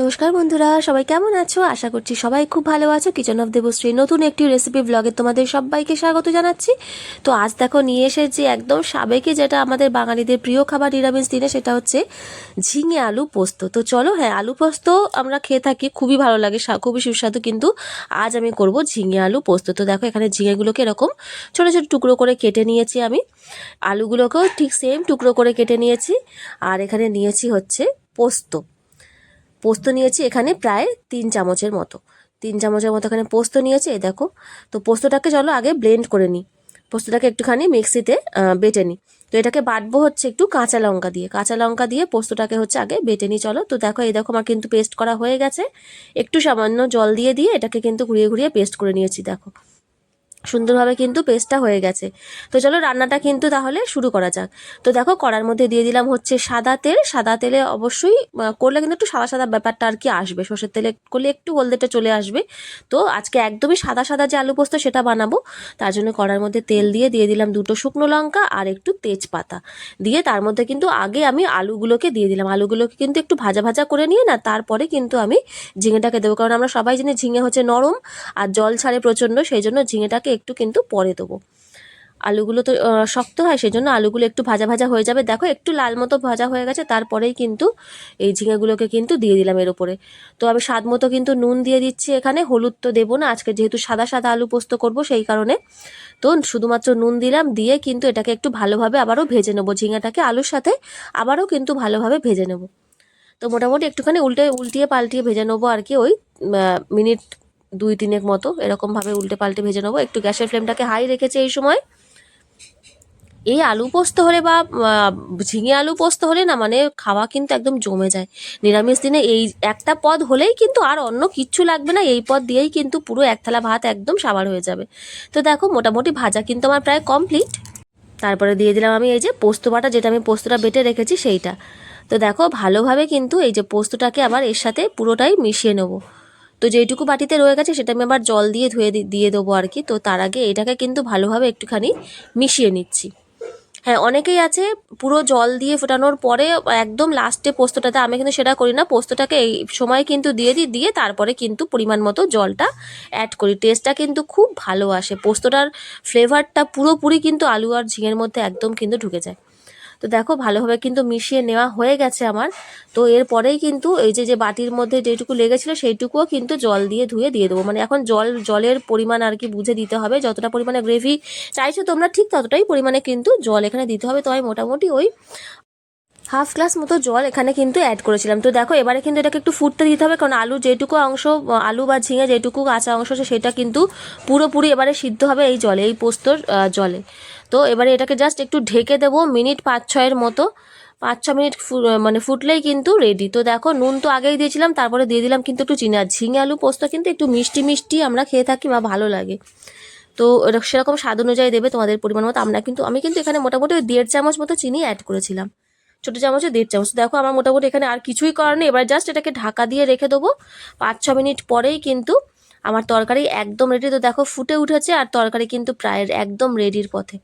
নমস্কার বন্ধুরা, সবাই কেমন আছো? আশা করছি সবাই খুব ভালো আছো। কিচেন অফ দেবশ্রী নতুন একটি রেসিপি ব্লগে তোমাদের সবাইকে স্বাগত জানাচ্ছি। তো আজ দেখো নিয়ে এসেছি একদম সাবেকে যেটা আমাদের বাঙালিদের প্রিয় খাবার নিরামিষ দিনে, সেটা হচ্ছে ঝিঙে আলু পোস্ত। তো চলো হ্যাঁ আলু পোস্ত আমরা খেয়ে থাকি, খুবই ভালো লাগে খুবই সুস্বাদু, কিন্তু আজ আমি করব ঝিঙে আলু পোস্ত। তো দেখো এখানে ঝিঙেগুলোকে এরকম ছোটো ছোটো টুকরো করে কেটে নিয়েছি আমি। আলুগুলোকেও ঠিক সেম টুকরো করে কেটে নিয়েছি। আর এখানে নিয়েছি হচ্ছে পোস্ত। পোস্ত নিয়েছি এখানে প্রায় তিন চামচের মতো। তিন চামচের মতো এখানে পোস্ত নিয়েছি, এই দেখো। তো পোস্তটাকে চলো আগে ব্লেন্ড করে নিই। পোস্তটাকে একটুখানি মিক্সিতে বেটে নিই। তো এটাকে বাটবো হচ্ছে একটু কাঁচা লঙ্কা দিয়ে। কাঁচা লঙ্কা দিয়ে পোস্তটাকে হচ্ছে আগে বেটে নিই, চলো। তো দেখো, এই দেখো আমার কিন্তু পেস্ট করা হয়ে গেছে। একটু সামান্য জল দিয়ে দিয়ে এটাকে কিন্তু ঘুরিয়ে ঘুরিয়ে পেস্ট করে নিয়েছি, দেখো। সুন্দরভাবে কিন্তু পেস্টটা হয়ে গেছে। তো চলো রান্নাটা কিন্তু তাহলে শুরু করা যাক। তো দেখো কড়ার মধ্যে দিয়ে দিলাম হচ্ছে সাদা তেল। সাদা তেলে অবশ্যই করলে কিন্তু একটু সাদা সাদা ব্যাপারটা আর কি আসবে। সর্ষের তেলে করলে একটু হলদেটা চলে আসবে। তো আজকে একদমই সাদা সাদা যে আলু পোস্ত সেটা বানাবো। তার জন্য কড়ার মধ্যে তেল দিয়ে দিয়ে দিলাম দুটো শুকনো লঙ্কা আর একটু তেজপাতা। দিয়ে তার মধ্যে কিন্তু আগে আমি আলুগুলোকে দিয়ে দিলাম। আলুগুলোকে কিন্তু একটু ভাজা ভাজা করে নিয়ে না, তারপরে কিন্তু আমি ঝিঙেটাকে দেবো। কারণ আমরা সবাই জানি ঝিঙে হচ্ছে নরম আর জল ছাড়ে প্রচণ্ড। সেই জন্য ঝিঙেটাকে একটু কিন্তু পরে দেবো। আলুগুলো তো শক্ত হয় সেই জন্য আলুগুলো একটু ভাজা ভাজা হয়ে যাবে। দেখো, একটু লাল মতো ভাজা হয়ে গেছে, তারপরেই কিন্তু এই ঝিঙেগুলোকে কিন্তু দিয়ে দিলাম এর উপরে। তো আমি স্বাদ মতো কিন্তু নুন দিয়ে দিচ্ছি এখানে, হলুদ তো দেবো না, আজকে যেহেতু সাদা সাদা আলু পোস্ত করব সেই কারণে। তো শুধুমাত্র নুন দিলাম, দিয়ে কিন্তু এটাকে একটু ভালোভাবে আবারও ভেজে নেব, ঝিঙেটাকে আলুর সাথে আবারও কিন্তু ভালোভাবে ভেজে নেব। তো মোটামুটি একটুখানি উল্টে, উল্টিয়ে পাল্টিয়ে ভেজে নেব আর কি, ওই মিনিট দুই তিনেক মতো এরকমভাবে উল্টে পাল্টে ভেজে নেব। একটু গ্যাসের ফ্লেমটাকে হাই রেখেছি এই সময়। এই আলু পোস্ত হলে বা ঝিঙে আলু পোস্ত হলে না মানে খাওয়া কিন্তু একদম জমে যায়। নিরামিষ দিনে এই একটা পদ হলেই কিন্তু আর অন্য কিচ্ছু লাগবে না। এই পদ দিয়েই কিন্তু পুরো এক থালা ভাত একদম সাবার হয়ে যাবে। তো দেখো, মোটামুটি ভাজা কিন্তু আমার প্রায় কমপ্লিট। তারপরে দিয়ে দিলাম আমি এই যে পোস্ত বাটা, যেটা আমি পোস্তটা বেটে রেখেছি সেইটা। তো দেখো, ভালোভাবে কিন্তু এই যে পোস্তটাকে আবার এর সাথে পুরোটাই মিশিয়ে নেব। তো যেইটুকু বাটিতে রয়ে গেছে সেটা আমি আবার জল দিয়ে ধুয়ে দিয়ে দেবো আর কি। তো তার আগে এটাকে কিন্তু ভালোভাবে একটুখানি মিশিয়ে নিচ্ছি। হ্যাঁ অনেকেই আছে পুরো জল দিয়ে ফোটানোর পরে একদম লাস্টে পোস্তটাতে, আমি কিন্তু সেটা করি না, পোস্তটাকে এই সময় কিন্তু দিয়ে দিই, দিয়ে তারপরে কিন্তু পরিমাণ মতো জলটা অ্যাড করি। টেস্টটা কিন্তু খুব ভালো আসে। পোস্তটার ফ্লেভারটা পুরোপুরি কিন্তু আলু আর ঝিঙের মধ্যে একদম কিন্তু ঢুকে যায়। তো দেখো ভালোভাবে কিন্তু মিশিয়ে নেওয়া হয়ে গেছে আমার। তো এরপরেই কিন্তু এই যে যে বাটির মধ্যে যেটুকু লেগেছিল সেইটুকুও কিন্তু জল দিয়ে ধুয়ে দিয়ে দেবো। মানে এখন জল, জলের পরিমাণ আর কি বুঝে দিতে হবে। যতটা পরিমাণে গ্রেভি চাইছো তোমরা ঠিক ততটাই পরিমাণে কিন্তু জল এখানে দিতে হবে। তো আমি মোটামুটি ওই হাফ গ্লাস মতো জল এখানে কিন্তু অ্যাড করেছিলাম। তো দেখো এবারে কিন্তু এটাকে একটু ফুটতে দিতে হবে, কারণ আলু যেটুকু অংশ, আলু বা ঝিঙে যেটুকু কাঁচা অংশ সেটা কিন্তু পুরোপুরি এবারে সিদ্ধ হবে এই জলে, এই পোস্তর জলে। তো এবারে এটাকে জাস্ট একটু ঢেকে দেবো মিনিট পাঁচ ছয়ের মতো পাঁচ ছ মিনিট মানে ফুটলেই কিন্তু রেডি তো দেখো, নুন তো আগেই দিয়েছিলাম, তারপরে দিয়ে দিলাম কিন্তু একটু চিনি। ঝিঙে আলু পোস্ত কিন্তু একটু মিষ্টি মিষ্টি আমরা খেয়ে থাকি বা ভালো লাগে। তো সেরকম স্বাদ অনুযায়ী দেবে তোমাদের পরিমাণ মতো। আমরা কিন্তু, আমি কিন্তু এখানে মোটামুটি ওই দেড় চামচ মতো চিনি অ্যাড করেছিলাম। ছোটো চামচে দেড় চামচ। দেখো, আমার মোটামুটি এখানে আর কিছুই করার নেই। এবার জাস্ট এটাকে ঢাকা দিয়ে রেখে দেবো। পাঁচ ছ মিনিট পরেই কিন্তু আমার তরকারি একদম রেডি তো দেখো, ফুটে উঠেছে আর তরকারি কিন্তু প্রায় একদম রেডির পথে।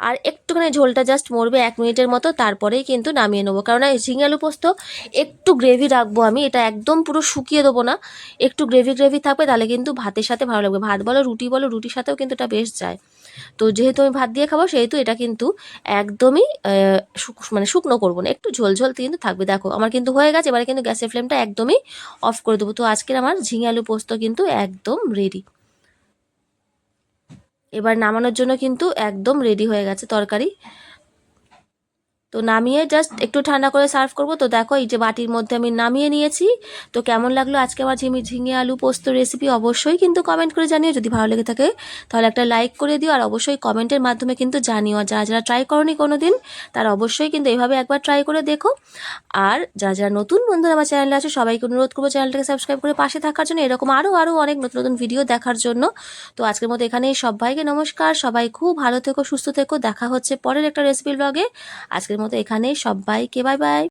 আর একটুখানি ঝোলটা জাস্ট মরবে এক মিনিটের মতো, তারপরেই কিন্তু নামিয়ে নেব। কারণ এই ঝিঙে আলু পোস্ত, একটু গ্রেভি রাখব আমি, এটা একদম পুরো শুকিয়ে দেবো না। একটু গ্রেভি গ্রেভি থাকবে, তাহলে কিন্তু ভাতের সাথে ভালো লাগবে। ভাত বলো, রুটি বলো, রুটির সাথেও কিন্তু এটা বেশ যায়। তো যেহেতু আমি ভাত দিয়ে খাব, সেহেতু এটা কিন্তু একদমই মানে শুকনো করব না। একটু ঝোল ঝোল কিন্তু থাকবে। দেখো, আমার কিন্তু হয়ে গেছে, এবারে কিন্তু গ্যাসের ফ্লেমটা একদমই অফ করে দেবো। তো আজকের আমার ঝিঙে আলু পোস্ত কিন্তু একদম রেডি এবার নামানোর জন্য কিন্তু একদম রেডি হয়ে গেছে তরকারি। তো নামিয়ে জাস্ট একটু ঠান্ডা করে সার্ভ করব। তো দেখো, এই যে বাটির মধ্যে আমি নামিয়ে নিয়েছি। তো কেমন লাগল আজকে আমার ঝিমি ঝিঙে আলু পোস্ত রেসিপি অবশ্যই কিন্তু কমেন্ট করে জানিও। যদি ভালো লেগে থাকে, তাহলে একটা লাইক করে দিও। আর অবশ্যই কমেন্টের মাধ্যমে কিন্তু জানিও। যারা যারা ট্রাই করনি কোনো দিন তারা অবশ্যই কিন্তু এইভাবে একবার ট্রাই করে দেখো। আর যারা যারা নতুন বন্ধুরা আমার চ্যানেলে আছে, সবাইকে অনুরোধ করব চ্যানেলটাকে সাবস্ক্রাইব করে পাশে থাকার জন্য। এরকম আরও আরও অনেক নতুন নতুন ভিডিও দেখার জন্য। তো আজকের মতো এখানেই। সবাইকে নমস্কার। সবাই খুব ভালো থেকো, সুস্থ থেকো। দেখা হচ্ছে পরের একটা রেসিপি ব্লগে আজকের মতো এখানেই সবাইকে বাই বাই